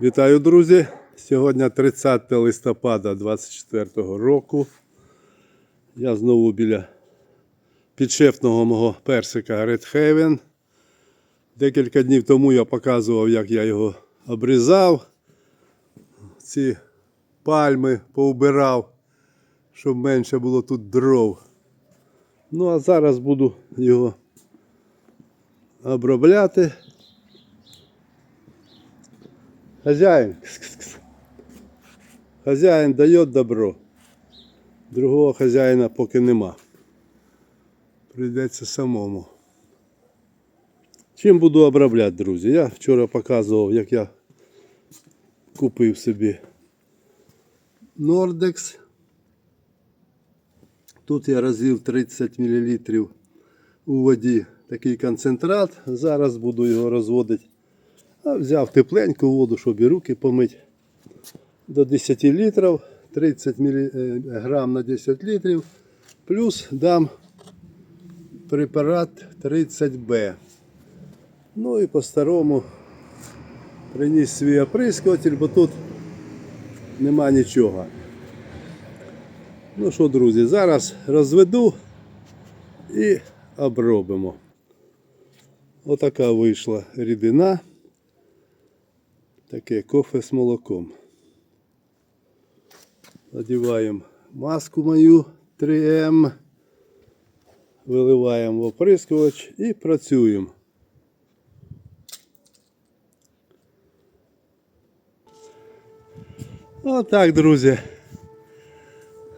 Вітаю, друзі! Сьогодні 30 листопада 2024 року. Я знову біля підшефного мого персика Red Haven. Декілька днів тому я показував, як я його обрізав. Ці пальми поубирав, щоб менше було тут дров. Ну а зараз буду його обробляти. Хозяин. кс-кс-кс. Хозяин дает добро. Другого хазяїна поки нема. Прийдеться самому. Чим буду обробляти, друзі? Я вчора показував, як я купив собі Nordex. Тут я розвів 30 мл у воді такий концентрат. Зараз буду його розводити. А взяв тепленьку воду, щоб і руки помити. До 10 літрів, 30 мілі... е, грам на 10 літрів. Плюс дам препарат 30Б. Ну і по-старому приніс свій оприскуватель, бо тут нема нічого. Ну що, друзі, зараз розведу і обробимо. Отака вийшла рідина. Таке кофе з молоком. Надіваємо маску мою 3М. Виливаємо в оприскувач і працюємо. Отак, друзі.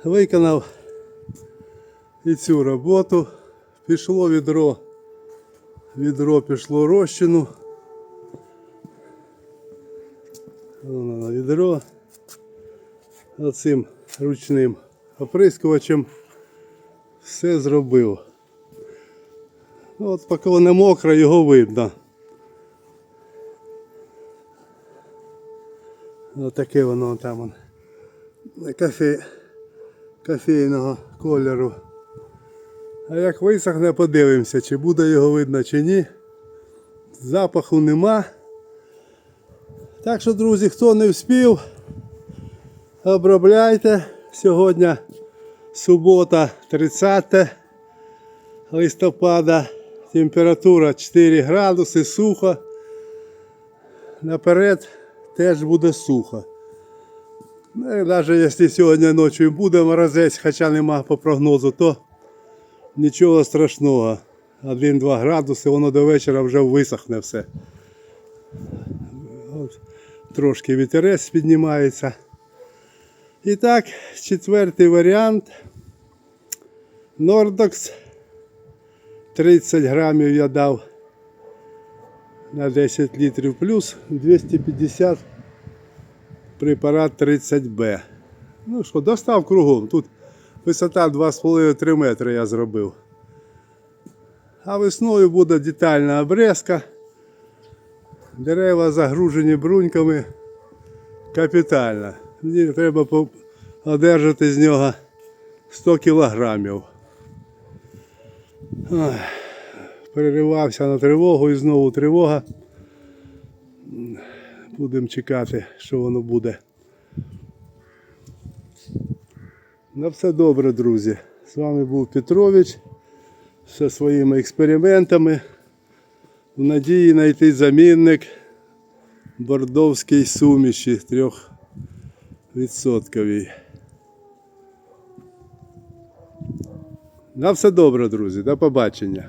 Виконав і цю роботу. Пішло відро. Відро пішло розчину. На відро. Оцим ручним оприскувачем все зробив. Ну, От поки воно мокре, його видно. Отаке воно там он, кафе, кофейного кольору. А як висохне, подивимося, чи буде його видно, чи ні. Запаху нема. Так що, друзі, хто не вспів, обробляйте. Сьогодні субота, 30 листопада. Температура 4 градуси, сухо. Наперед теж буде сухо. Ну, і навіть якщо сьогодні ночі буде морозець, хоча нема по прогнозу, то нічого страшного. 1-2 градуси, воно до вечора вже висохне все. Трошки вітерець піднімається. І так, четвертий варіант. Nordox. 30 грамів я дав на 10 літрів плюс 250 препарат 30Б. Ну що, достав кругом. Тут висота 2,5-3 метри я зробив. А весною буде детальна обрізка. Дерева загружені бруньками капітально. Мені треба одержати з нього 100 кілограмів. Переривався на тривогу і знову тривога. Будемо чекати, що воно буде. На все добре, друзі. З вами був Петрович зі своїми експериментами. В надії знайти замінник бордовській суміші трьохвідсотковій. На все добре, друзі. До побачення.